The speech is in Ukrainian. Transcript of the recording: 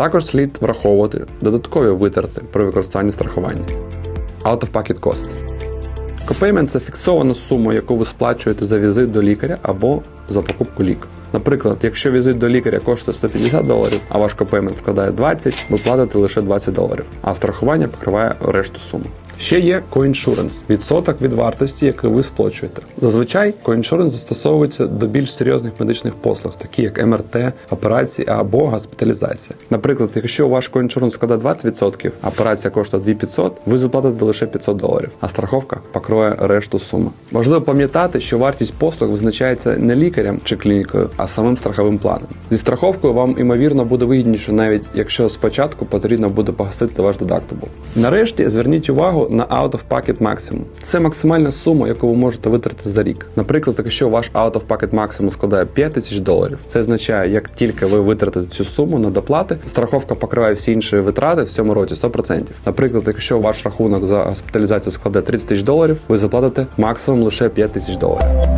Також слід враховувати додаткові витрати при використанні страхування. Out-of-pocket costs. Копеймент це фіксована сума, яку ви сплачуєте за візит до лікаря або за покупку ліку. Наприклад, якщо візит до лікаря коштує 150 доларів, а ваш копеймент складає 20, ви платите лише 20 доларів, а страхування покриває решту суми. Ще є коіншуренс відсоток від вартості, яку ви сплачуєте. Зазвичай коіншуренс застосовується до більш серйозних медичних послуг, такі як МРТ, операції або госпіталізація. Наприклад, якщо ваш коіншуренс складає 20%, а операція коштує 2500, ви заплатите лише 500 доларів, а страховка покроє решту суми. Важливо пам'ятати, що вартість послуг визначається не лікарем чи клінікою, а самим страховим планом. Зі страховкою вам імовірно буде вигідніше, навіть якщо спочатку потрібно буде погасити ваш дедактабл. Нарешті зверніть увагу на out-of-pocket максимум. Це максимальна сума, яку ви можете витратити за рік. Наприклад, якщо ваш out-of-pocket максимум складає 5 тисяч доларів, це означає, як тільки ви витратите цю суму на доплати, страховка покриває всі інші витрати в цьому році 100%. Наприклад, якщо ваш рахунок за госпіталізацію складе 30 тисяч доларів, ви заплатите максимум лише 5 тисяч доларів.